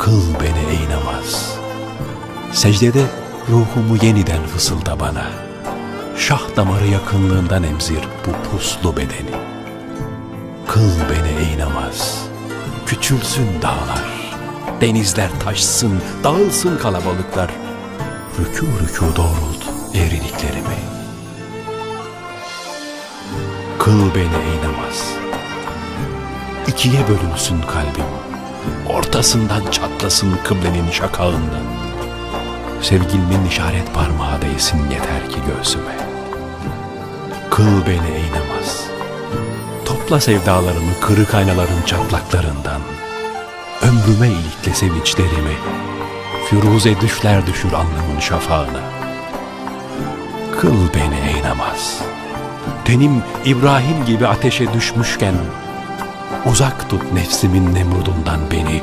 Kıl beni ey namaz. Secdede ruhumu yeniden fısılda bana. Şah damarı yakınlığından emzir bu puslu bedeni. Kıl beni ey namaz. Küçülsün dağlar. Denizler taşsın, dağılsın kalabalıklar. Rükû rükû doğrult eğriliklerimi. Kıl beni ey namaz. İkiye bölünsün kalbim. Ortasından çatlasın kıblenin şakağından. Sevgilimin işaret parmağı değsin yeter ki göğsüme. Kıl beni ey namaz. Topla sevdalarımı kırık aynaların çatlaklarından. Ömrüme ilikle sevinçlerimi. Firuze düşler düşür alnımın şafağına. Kıl beni ey namaz. Tenim İbrahim gibi ateşe düşmüşken Uzak tut nefsimin nemrudundan beni